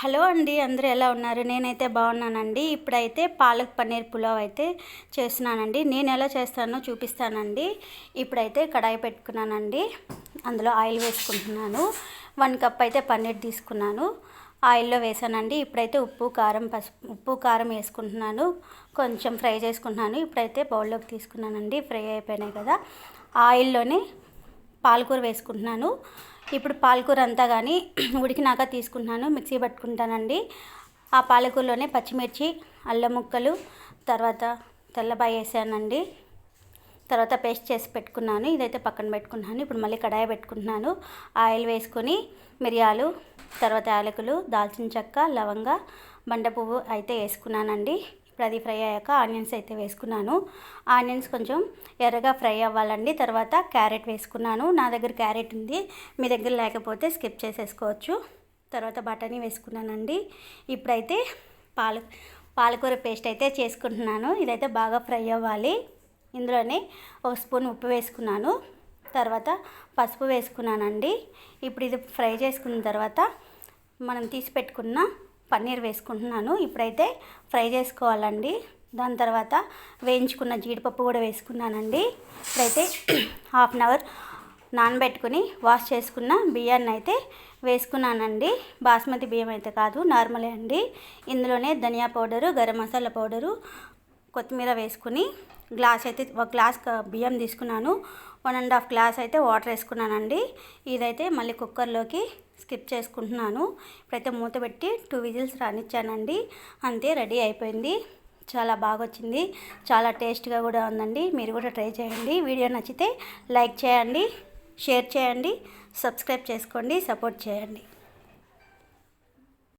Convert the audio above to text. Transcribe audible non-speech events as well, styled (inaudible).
Hello అండి అందరూ ఎలా ఉన్నారు? నేనైతే బాగున్నానండి. ఇప్పుడైతే పాలక్ పన్నీర్ పులావ్ అయితే చేస్తున్నానండి. నేను ఎలా చేస్తానో చూపిస్తానండి. ఇప్పుడైతే కడాయి పెట్టుకున్నానండి. అందులో ఆయిల్ వేసుకుంటున్నాను. వన్ కప్ అయితే పన్నీర్ తీసుకున్నాను. ఆయిల్లో వేసానండి. ఇప్పుడైతే ఉప్పు కారం పసుపు ఉప్పు కారం వేసుకుంటున్నాను. కొంచెం ఫ్రై చేసుకుంటున్నాను. ఇప్పుడైతే బౌల్లోకి తీసుకున్నానండి. ఫ్రై అయిపోయినాయి కదా. ఆయిల్లోనే పాలకూర వేసుకుంటున్నాను. ఇప్పుడు పాలకూర అంతా కానీ (clears throat) ఉడికినాక తీసుకుంటున్నాను. మిక్సీ పట్టుకుంటానండి. ఆ పాలకూరలోనే పచ్చిమిర్చి అల్లం ముక్కలు తర్వాత తెల్లబాయి వేసానండి. తర్వాత పేస్ట్ చేసి పెట్టుకున్నాను. ఇదైతే పక్కన పెట్టుకున్నాను. ఇప్పుడు మళ్ళీ కడాయి పెట్టుకుంటున్నాను. ఆయిల్ వేసుకొని మిరియాలు తర్వాత యాలకులు దాల్చిన చెక్క లవంగ బండ పువ్వు అయితే వేసుకున్నానండి. అది ఫ్రై అయ్యాక ఆనియన్స్ అయితే వేసుకున్నాను. ఆనియన్స్ కొంచెం ఎర్రగా ఫ్రై అవ్వాలండి. తర్వాత క్యారెట్ వేసుకున్నాను. నా దగ్గర క్యారెట్ ఉంది. మీ దగ్గర లేకపోతే స్కిప్ చేసేసుకోవచ్చు. తర్వాత బఠానీ వేసుకున్నానండి. ఇప్పుడైతే పాల పాలకూర పేస్ట్ అయితే చేసుకుంటున్నాను. ఇదైతే బాగా ఫ్రై అవ్వాలి. ఇందులోనే ఒక స్పూన్ ఉప్పు వేసుకున్నాను. తర్వాత పసుపు వేసుకున్నానండి. ఇప్పుడు ఇది ఫ్రై చేసుకున్న తర్వాత మనం తీసి పెట్టుకున్న పన్నీర్ వేసుకుంటున్నాను. ఇప్పుడైతే ఫ్రై చేసుకోవాలండి. దాని తర్వాత వేయించుకున్న జీడిపప్పు కూడా వేసుకున్నానండి. ఇప్పుడైతే హాఫ్ అన్ అవర్ నానబెట్టుకుని వాష్ చేసుకున్న బియ్యాన్ని అయితే వేసుకున్నానండి. బాస్మతి బియ్యం అయితే కాదు నార్మలే అండి. ఇందులోనే ధనియా పౌడరు గరం మసాలా పౌడరు కొత్తిమీర వేసుకుని గ్లాస్ అయితే ఒక గ్లాస్ బియ్యం తీసుకున్నాను. వన్ అండ్ హాఫ్ గ్లాస్ అయితే వాటర్ వేసుకున్నానండి. ఇదైతే మళ్ళీ కుక్కర్లోకి స్కిప్ చేసుకుంటున్నాను. ఇప్పుడైతే మూత పెట్టి టూ విజిల్స్ రానిచ్చానండి. అంతే రెడీ అయిపోయింది. చాలా బాగా వచ్చింది చాలా టేస్ట్గా కూడా ఉందండి. మీరు కూడా ట్రై చేయండి. వీడియో నచ్చితే లైక్ చేయండి షేర్ చేయండి సబ్స్క్రైబ్ చేసుకోండి సపోర్ట్ చేయండి.